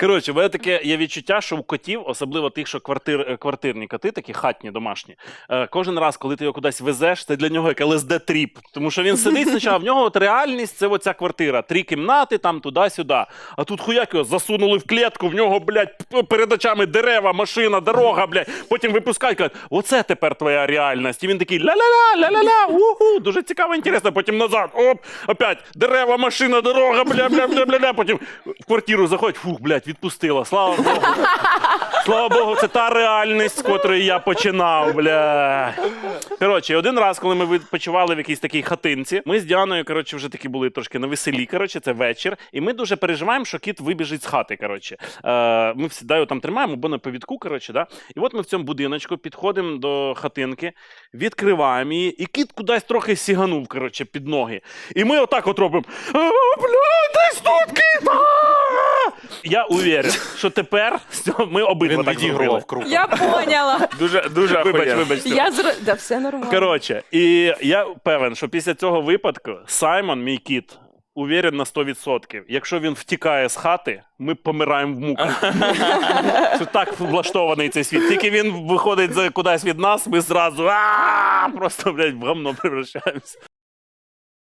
Коротше, в мене таке є відчуття, що у котів, особливо тих, що квартир, е, квартирні коти, такі хатні, домашні, е, кожен раз, коли ти його кудись везеш, це для нього як ЛСД тріп. Тому що він сидить спочатку, в нього от реальність це оця квартира. Три кімнати, там туди-сюди. А тут хуяк його засунули в клітку, в нього, блядь, перед очами дерева, машина, дорога, блядь. Потім випускають, кажуть, оце тепер твоя реальність. І він такий ля-ля-ля, ля-ля-ля, уху, дуже цікаво, інтересно. Потім назад, оп, опять дерева, машина, дорога, бля, бля, бля, бля, бля. Потім в квартиру заходить, фух, блядь, відпустила. Слава Богу. Слава Богу, це та реальність, з котрої я починав, бля. Коротше, один раз, коли ми відпочивали в якійсь такій хатинці, ми з Діаною, коротше, вже такі були трошки на веселі. Коротше, це вечір. І ми дуже переживаємо, що кіт вибіжить з хати. Коротше, е, ми всі його там тримаємо, бо на повідку. Коротше, да? І от ми в цьому будиночку підходимо до хатинки, відкриваємо її, і кіт кудись трохи сіганув, коротше, під ноги. І ми отак от робимо. «А, Бля, десь тут кіт! А!» Я уверен, що тепер ми обидва Він так зробили. відігрував круто. Я поняла. Дуже, дуже Вибач, вибачте. Я зро... Да, все нормально. Коротше, і я певен, що після цього випадку Саймон, мій кіт, уверен на 100%. Якщо він втікає з хати, ми помираємо в муках. Це так влаштований цей світ. Тільки він виходить за кудись від нас, ми зразу просто блядь, в гамно превращаємося.